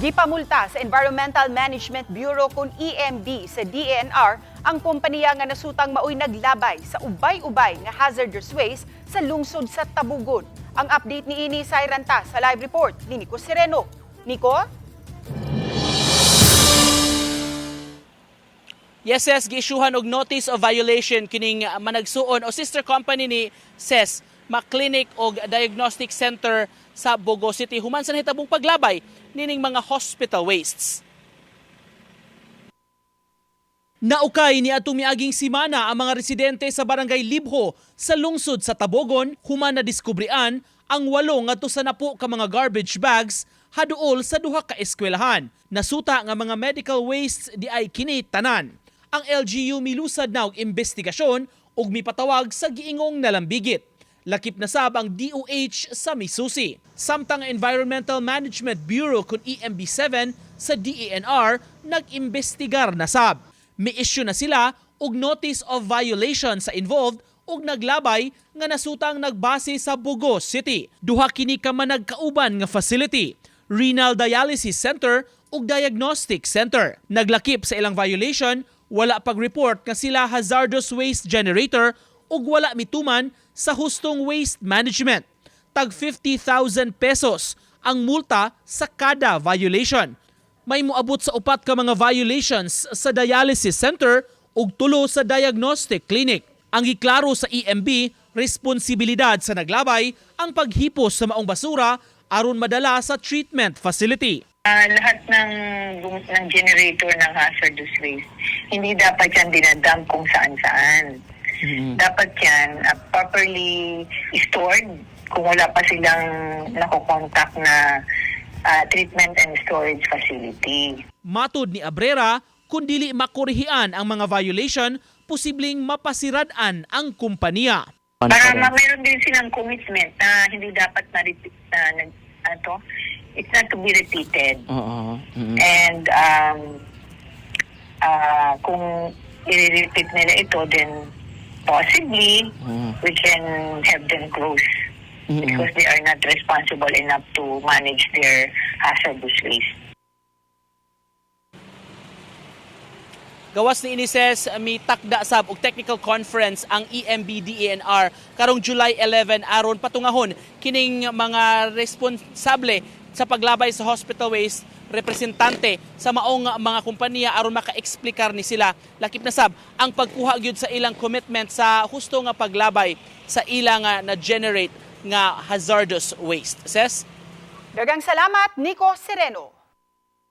Gipamulta sa Environmental Management Bureau kung EMB sa DENR ang kompanya nga nasutang maoy naglabay sa ubay-ubay nga hazardous waste sa lungsod sa Tabugon. Ang update ni Ini Sayranta sa live report ni Nico Sereno. Nico? Yes, yes, giisyuhan og notice of violation kining managsuon o sister company ni SES, Ma-Clinic og Diagnostic Center sa Bogo City human sa nahitabong paglabay nining mga hospital wastes. Naukay ni atong miaging simana ang mga residente sa barangay Libho sa lungsod sa Tabogon human na diskubrian ang walo nga sa napo ka mga garbage bags haduol sa duha ka eskwelahan. Nasuta nga mga medical wastes di ay kini tanan. Ang LGU milusad na og investigasyon ug mipatawag sa giingong nalambigit. Lakip na sab ang DOH sa Misusi. Samtang ang Environmental Management Bureau kun EMB7 sa DENR nag-imbestigar na sab. May issue na sila og notice of violation sa involved ug naglabay nga nasutang nagbase sa Bugos City. Duha kini ka man nagkauban nga facility, renal dialysis center ug diagnostic center. Naglakip sa ilang violation, wala pag-report nga sila hazardous waste generator ug wala mituman sa hustong waste management. Tag 50,000 pesos ang multa sa kada violation. May muabot sa upat ka mga violations sa dialysis center ug tulo sa diagnostic clinic. Ang giklaro sa EMB, responsibilidad sa naglabay ang paghipos sa maong basura aron madala sa treatment facility. Ah, lahat ng ng generator ng hazardous waste, hindi dapat yan dinadump kung saan-saan. Dapat yan ah, properly stored kung wala pa silang nakokontakt na ah, treatment and storage facility. Matod ni Abrera, kung dili makurihian ang mga violation, posibleng mapasiradan ang kumpanya. Para ma- mayroon din silang commitment na hindi dapat na-repeat na, nag- ano to, it's not to be repeated. Oo. And um, ah kung i-repeat nila ito, then possibly we can have them close. Because they are not responsible enough to manage their hazardous waste. Gawas ni Inises, mi takda sab og technical conference ang E EMB DENR karong July 11 aron patungahon kining mga responsable sa paglabay sa hospital waste representante sa maong mga kompanya aron maka-explikar ni sila lakip na sab ang pagkuha gyud sa ilang commitment sa husto nga paglabay sa ilang na generate nga hazardous waste. Ses? Dagang salamat, Nico Sereno.